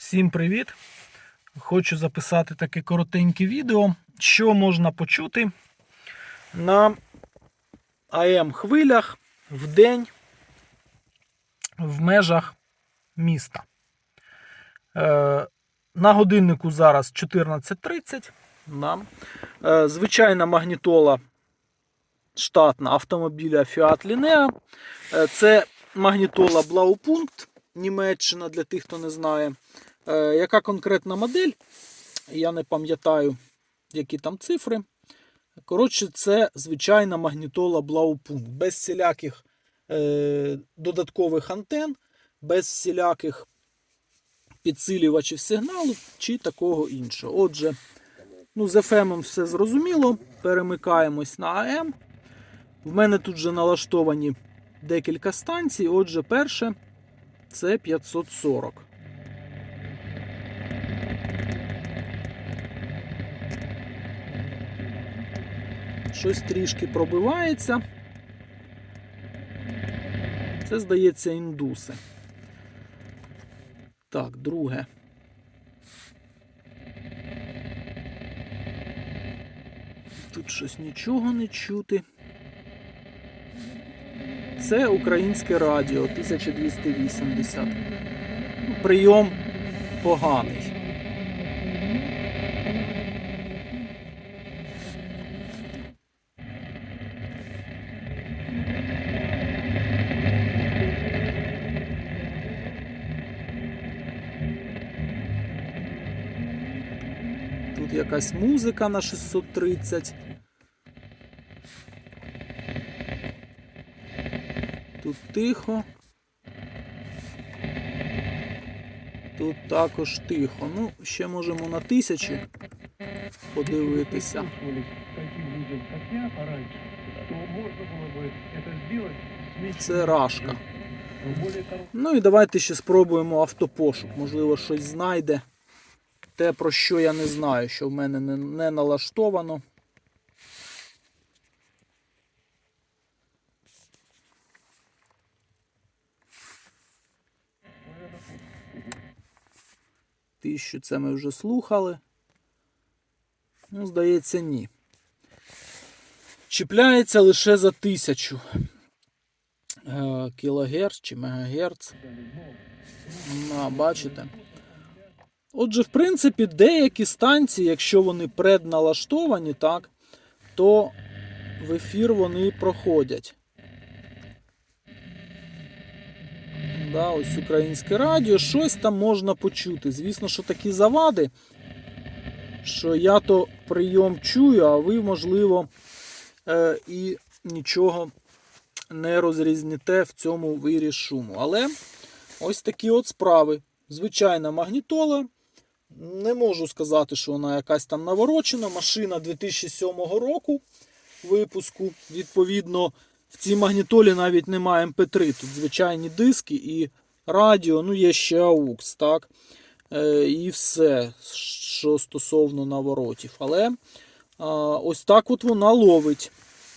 Всім привіт! Хочу записати таке коротеньке відео, що можна почути на АМ хвилях в день в межах міста. Е, на годиннику зараз 14.30. Да. Е, звичайна магнітола штатна автомобіля Fiat Linea. Е, це магнітола Blaupunkt, Німеччина, для тих, хто не знає. Е, яка конкретна модель? Я не пам'ятаю, які там цифри. Коротше, це звичайна магнітола Blaupunkt. Без всіляких е, додаткових антен, без всіляких підсилювачів сигналу чи такого іншого. Отже, ну, з FM все зрозуміло. Перемикаємось на АМ. В мене тут вже налаштовані декілька станцій. Отже, перше це 540. Щось трішки пробивається. Це, здається, індуси. Так, друге. Тут щось нічого не чути. Це українське радіо 1280. Ну, Прийом поганий. Тут якась музика на 630. Тут тихо. Тут також тихо. Ну, ще можемо на тисячі подивитися. чувствовали таких людям, как я, пораньше, то можно было бы это сделать с меньшим Це рашка. Но более того, Ну і давайте ще спробуємо автопошук. Можливо, щось знайде. Те, про що я не знаю, що в мене не, не налаштовано. Тисячу це ми вже слухали. Ну, здається, ні. Чіпляється лише за тисячу е, кілогерц чи мегагерц. На, бачите. Отже, в принципі, деякі станції, якщо вони предналаштовані, так, то в ефір вони проходять. Да, ось українське радіо, щось там можна почути. Звісно, що такі завади, що я то прийом чую, а ви, можливо, е, і нічого не розрізніте в цьому вирі шуму. Але ось такі от справи. Звичайна магнітола. Не можу сказати, що вона якась там наворочена. Машина 2007 року випуску. Відповідно, в цій магнітолі навіть немає MP3. Тут звичайні диски і радіо, ну є ще AUX, так? Е, і все, що стосовно наворотів. Але а, ось так от вона ловить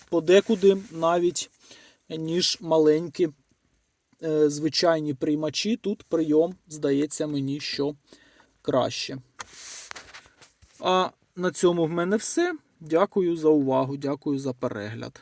подекуди навіть ніж маленькі е, звичайні приймачі. Тут прийом, здається мені, що краще. А на цьому в мене все. Дякую за увагу, дякую за перегляд.